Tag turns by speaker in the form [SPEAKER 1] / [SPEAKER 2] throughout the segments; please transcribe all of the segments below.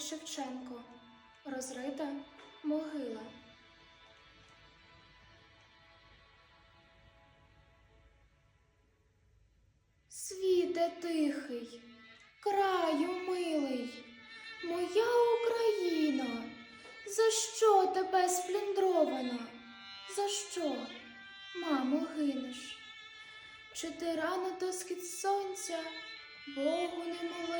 [SPEAKER 1] Шевченко. Розрита могила. Світе тихий, краю милий, моя Україна, за що тебе сплюндрована? За що, мамо, гинеш? Чи ти рано досхід сонця Богу не молилась?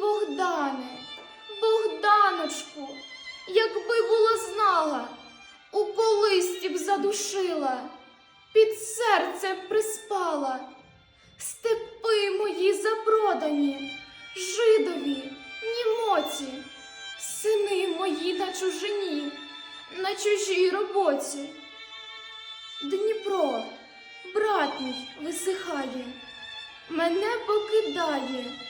[SPEAKER 1] Богдане, Богданочку, якби була знала, у колисті б задушила, під серце приспала, степи мої запродані, жидові, німоці, сини мої на чужині, на чужій роботі. Дніпро, брат мій, висихає, мене покидає,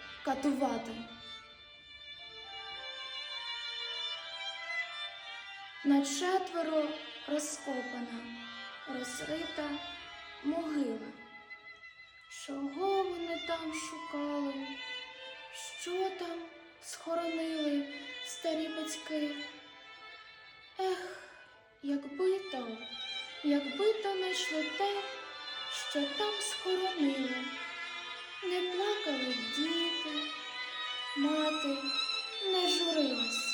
[SPEAKER 1] катувати. На четверо розкопана, розрита могила. Чого вони там шукали? Що там схоронили старі батьки? Ех, якби то, якби то знайшли те, що там схоронили, не плакали діти, мати не журилась.